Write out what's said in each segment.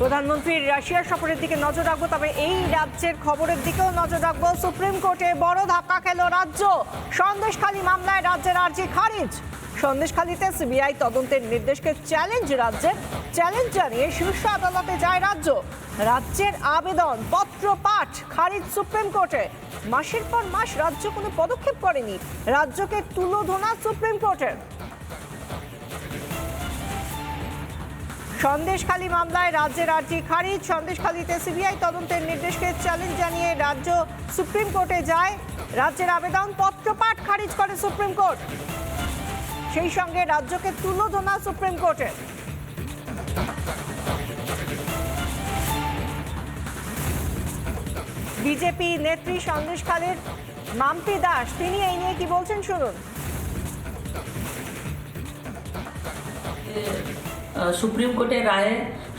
প্রধানমন্ত্রীর রাশিয়া সফরের দিকে নজর রাখব, তবে এই রাজ্যের খবরের দিকেও নজর রাখব। সুপ্রিম কোর্টে বড় ধাক্কা খেল রাজ্য। সন্দেশখালী মামলায় রাজ্যের আর্জি খারিজ। সন্দেশখালীতে সিবিআই তদন্তের নির্দেশকে চ্যালেঞ্জ রাজ্যের চ্যালেঞ্জ জানিয়ে শীর্ষ আদালতে যায় রাজ্য। রাজ্যের আবেদন, পত্র, পাঠ খারিজ সুপ্রিম কোর্টে। মাসের পর মাস রাজ্য কোনো পদক্ষেপ করেনি। রাজ্যকে তুলোধনা সুপ্রিম কোর্টের। সন্দেশখালী মামলায় রাজ্যের আর্জি খারিজ। সন্দেশখালীতে সিবিআই তদন্তের নির্দেশকে চ্যালেঞ্জ জানিয়ে রাজ্য সুপ্রিম কোর্টে যায়। রাজ্যের আবেদন পত্রপাঠ খারিজ করে সুপ্রিম কোর্ট। সেই সঙ্গে রাজ্যকে তুলোধনা সুপ্রিম কোর্টের। বিজেপি নেত্রী সন্দেশখালীর মাম্পি দাস, তিনি এই নিয়ে কি বলছেন শুনুন। সুপ্রিম কোর্টের রায়ে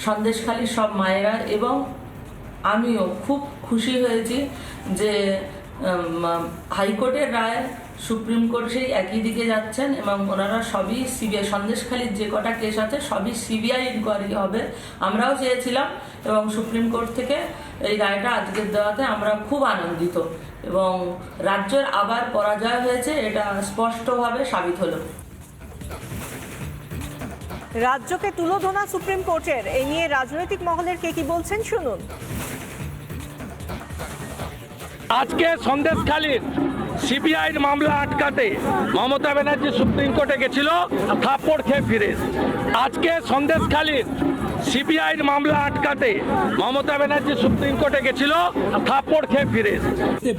সন্দেশখালীর সব মায়েরা এবং আমিও খুব খুশি হয়েছি যে হাইকোর্টের রায় সুপ্রিম কোর্ট সেই একই দিকে যাচ্ছেন এবং ওনারা সবই সিবিআই, সন্দেশখালীর যে কটা কেস আছে সবই সিবিআই ইনকোয়ারি হবে। আমরাও চেয়েছিলাম এবং সুপ্রিম কোর্ট থেকে এই রায়টা আজকের দেওয়াতে আমরা খুব আনন্দিত এবং রাজ্যের আবার পরাজয় হয়েছে, এটা স্পষ্টভাবে সাবিত হলো। রাজ্যকে তুলোধনা সুপ্রিম কোর্টের। এই নিয়ে রাজনৈতিক মহলের কে কি বলছেন শুনুন। আজকে সন্দেশখালীর সিবিআইয়ের মামলা আটকাতে মমতা ব্যানার্জি সুপ্রিম কোর্টে গেছিল থাপ্পড় খেয়ে ফিরে। আজকে সন্দেশখালীর সিবিআইয়ের মামলা আটকাতে মমতা ব্যানার্জি সুপ্রিম কোর্টে গেছিল থাপ্পড় খেয়ে ফিরে।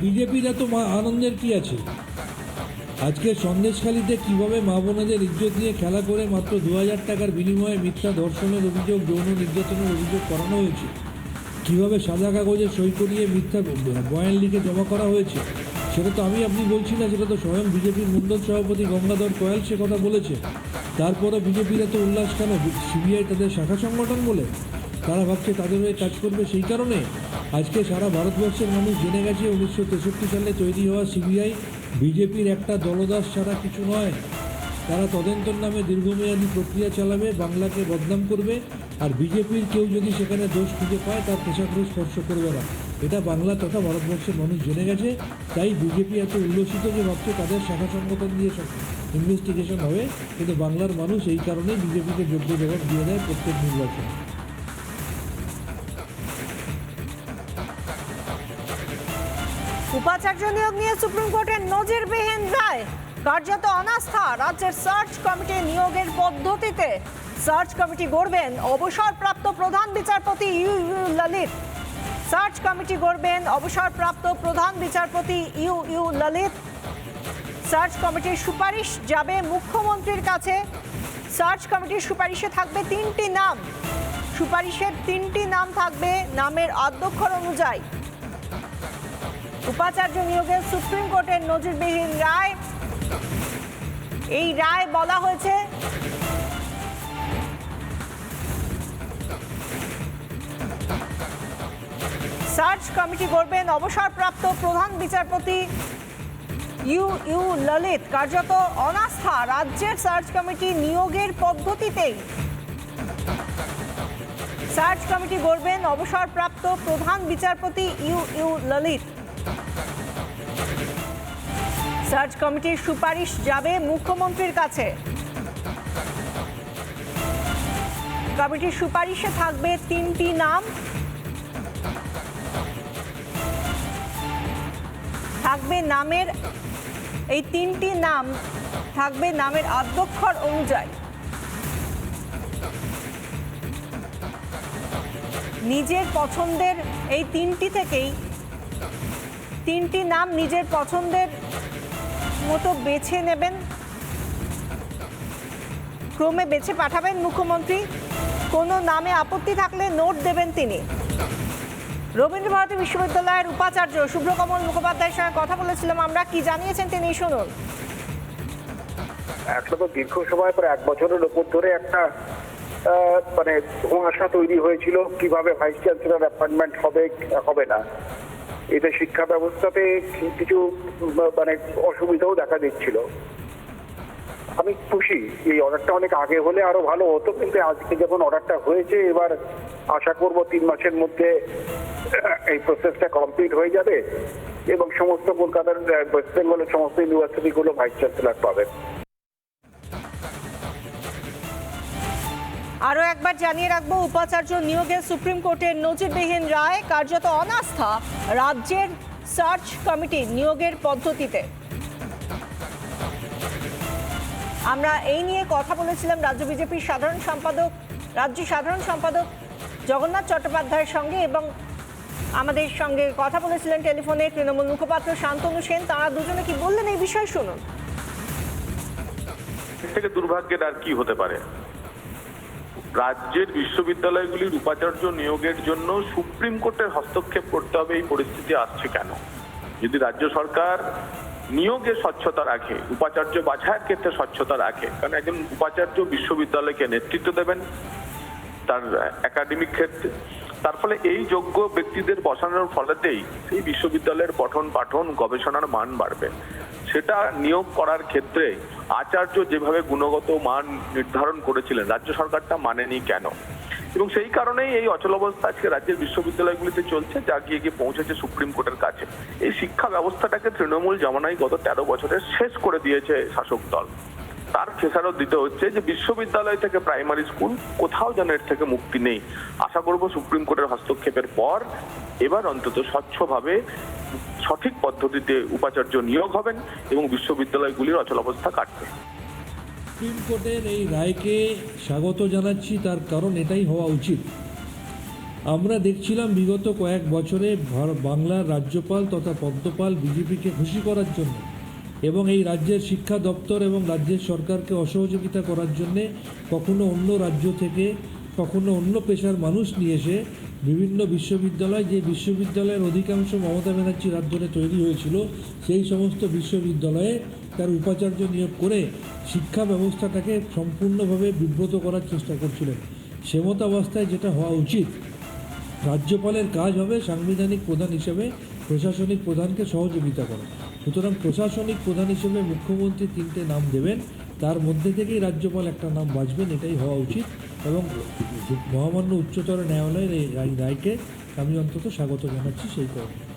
বিজেপির এত আনন্দের কি আছে? আজকে সন্দেশখালীতে কীভাবে মা বোনেদের ইজ্জত নিয়ে খেলা করে মাত্র দু হাজার টাকার বিনিময়ে মিথ্যা ধর্ষণের অভিযোগ, যৌন নির্যাতনের অভিযোগ করানো হয়েছে? কীভাবে সাদা কাগজে সই করিয়ে মিথ্যা বয়ান লিখে জমা করা হয়েছে? সেটা তো আমি আপনি বলছি না, সেটা তো স্বয়ং বিজেপির মণ্ডল সভাপতি গঙ্গাধর কয়াল সে কথা বলেছে। তারপরে বিজেপির এত উল্লাস কেন? সিবিআই তাদের শাখা সংগঠন বলে? তারা ভাবছে তাদের হয়ে কাজ করবে সেই কারণে? আজকে সারা ভারতবর্ষের মানুষ জেনে গেছে উনিশশো তেষট্টি সালে তৈরি হওয়া সিবিআই বিজেপির একটা দলদাস ছাড়া কিছু নয়। তারা তদন্তের নামে দীর্ঘমেয়াদী প্রক্রিয়া চালাবে, বাংলাকে বদনাম করবে, আর বিজেপির কেউ যদি সেখানে দোষ খুঁজে পায়, তার পেশাগ্র স্পর্শ করবে না। এটা বাংলা তথা ভারতবর্ষের মানুষ জেনে গেছে। তাই বিজেপি এত উল্লসিত যে ভাবছে তাদের শাখা সংগঠন দিয়ে ইনভেস্টিগেশন হবে। কিন্তু বাংলার মানুষ এই কারণে বিজেপিকে যোগ্য জবাব দিয়ে দেয় প্রত্যেক নির্বাচনে। উপাচার্য নিয়োগ নিয়ে সুপ্রিম কোর্টের নজিরবিহীন রায়। কার্যত অনাস্থা রাজ্যের সার্চ কমিটি নিয়োগের পদ্ধতিতে। সার্চ কমিটি গড়বেন অবসরপ্রাপ্ত প্রধান বিচারপতি ইউ ললিত। সার্চ কমিটি গড়বেন অবসরপ্রাপ্ত প্রধান বিচারপতি ইউ ইউ ললিত। সার্চ কমিটির সুপারিশ যাবে মুখ্যমন্ত্রীর কাছে। সার্চ কমিটির সুপারিশে থাকবে তিনটি নাম। সুপারিশের তিনটি নাম থাকবে নামের আদ্যক্ষর অনুযায়ী। উপাচার্য নিয়োগে সুপ্রিম কোর্টের নজিরবিহীন রায়। এই রায় বলা হয়েছে, সার্চ কমিটি করবেন অবসরপ্রাপ্ত প্রধান বিচারপতি ইউ ইউ ললিত। কার্যত অনাস্থা রাজ্যের সার্চ কমিটি নিয়োগের পদ্ধতিতেই। সার্চ কমিটি গড়বেন অবসরপ্রাপ্ত প্রধান বিচারপতি ইউ ইউ ললিত। সার্চ কমিটির সুপারিশ যাবে মুখ্যমন্ত্রীর কাছে। কমিটির সুপারিশে থাকবে তিনটি নাম। থাকবে নামের, এই তিনটি নাম থাকবে নামের আদ্যক্ষর অনুযায়ী। নিজের পছন্দের এই তিনটি থেকেই তিনটি নাম নিজের পছন্দের মতো বেছে নেবেন। ক্রমে বেছে পাঠাবেন মুখ্যমন্ত্রী। কোনো নামে আপত্তি থাকলে নোট দেবেন তিনি। রবীন্দ্র ভারতী বিশ্ববিদ্যালয়ের উপাচার্য শুভ্রকমল মুখোপাধ্যায়ের সঙ্গে কথা বলেছিলাম আমরা। কি জানিয়েছেন তিনি শুনুন। একটা তো দীর্ঘ সময় পর এক বছরের উপর ধরে একটা মানে ধোঁয়াশা তৈরি হয়েছিল। কীভাবে ভাইস চ্যান্সেলর অ্যাপয়েন্টমেন্ট হবে হবে না। এতে শিক্ষা ব্যবস্থাতে কিছু মানে অসুবিধাও দেখা দিচ্ছিল। আমি খুশি, এই অর্ডারটা অনেক আগে হলে আরও ভালো হতো, কিন্তু আজকে যখন অর্ডারটা হয়েছে, এবার আশা করব তিন মাসের মধ্যে এই প্রসেসটা কমপ্লিট হয়ে যাবে, এবং সমস্ত কলকাতার ওয়েস্ট বেঙ্গলের সমস্ত ইউনিভার্সিটিগুলো ভাইস চ্যান্সেলর পাবেন। জানিয়ে রাখব, উপাচার্য নিয়োগে সুপ্রিম কোর্টের নজিরবিহীন রায় কার্যত অনাস্থা রাজ্যের সার্চ কমিটি নিয়োগের পদ্ধতিতে। আমরা এই নিয়ে কথা বলেছিলাম রাজ্য বিজেপির সাধারণ সম্পাদক, রাজ্য সাধারণ সম্পাদক জগন্নাথ চট্টোপাধ্যায়ের সঙ্গে এবং আমাদের সঙ্গে কথা বলেছিলেন টেলিফোনে তৃণমূল মুখপাত্র শান্তনু সেন। তারা দুজনে কি বললেন এই বিষয়ে শুনুন। থেকে দুর্ভাগ্যের আর কি হতে পারে? রাজ্যের বিশ্ববিদ্যালয়গুলির উপাচার্য নিয়োগের জন্য সুপ্রিম কোর্টের হস্তক্ষেপ করতে হবে, এই পরিস্থিতি আসছে কেন? যদি রাজ্য সরকার নিয়োগে স্বচ্ছতা রাখে, উপাচার্য বাছাইয়ের ক্ষেত্রে স্বচ্ছতা রাখে, কারণ একজন উপাচার্য বিশ্ববিদ্যালয়কে নেতৃত্ব দেবেন তার একাডেমিক ক্ষেত্রে, তার ফলে এই যোগ্য ব্যক্তিদের বসানোর ফলেতেই সেই বিশ্ববিদ্যালয়ের পঠন পাঠন গবেষণার মান বাড়বে। সেটা নিয়োগ করার ক্ষেত্রে আচার্য যেভাবে গুণগত মান নির্ধারণ করেছিলেন, রাজ্য সরকারটা মানেনি কেন? এবং সেই কারণেই এই অচল অচলাবস্থা আজকে রাজ্যের বিশ্ববিদ্যালয়গুলিতে চলছে, যা গিয়ে গিয়ে পৌঁছেছে সুপ্রিম কোর্টের কাছে। এই শিক্ষা ব্যবস্থাটাকে তৃণমূল জামানাই গত তেরো বছরে শেষ করে দিয়েছে শাসক দল। তার খেসারত দিতে হচ্ছে যে বিশ্ববিদ্যালয় থেকে প্রাইমারি স্কুল কোথাও যেন এর থেকে মুক্তি নেই। আশা করব সুপ্রিম কোর্টের হস্তক্ষেপের পর এবার অন্তত স্বচ্ছভাবে সঠিক পদ্ধতিতে উপাচার্য নিয়োগ হবেন এবং বিশ্ববিদ্যালয়গুলির অচলাবস্থা কাটবে। সুপ্রিম কোর্টের এই রায়কে স্বাগত জানাচ্ছি, তার কারণ এটাই হওয়া উচিত। আমরা দেখছিলাম বিগত কয়েক বছরে বাংলার রাজ্যপাল তথা পদ্মপাল বিজেপিকে খুশি করার জন্য এবং এই রাজ্যের শিক্ষা দপ্তর এবং রাজ্যের সরকারকে অসহযোগিতা করার জন্যে কখনো অন্য রাজ্য থেকে, কখনো অন্য পেশার মানুষ নিয়ে এসে বিভিন্ন বিশ্ববিদ্যালয়, যে বিশ্ববিদ্যালয়ের অধিকাংশ মমতা ব্যানার্জির হাত তৈরি হয়েছিল, সেই সমস্ত বিশ্ববিদ্যালয়ে তার উপাচার্য নিয়োগ করে শিক্ষা ব্যবস্থাটাকে সম্পূর্ণভাবে বিব্রত করার চেষ্টা করছিলেন। সেমতাবস্থায় যেটা হওয়া উচিত, রাজ্যপালের কাজ হবে সাংবিধানিক প্রধান হিসেবে প্রশাসনিক প্রধানকে সহযোগিতা করা। সুতরাং প্রশাসনিক প্রধান হিসেবে মুখ্যমন্ত্রী তিনটে নাম দেবেন, তার মধ্যে থেকেই রাজ্যপাল একটা নাম বাঁচবেন এটাই হওয়া উচিত। এবং মহামান্য উচ্চতর ন্যায়ালয়ের এই রায়কে আমি অন্তত স্বাগত জানাচ্ছি সেই কারণে।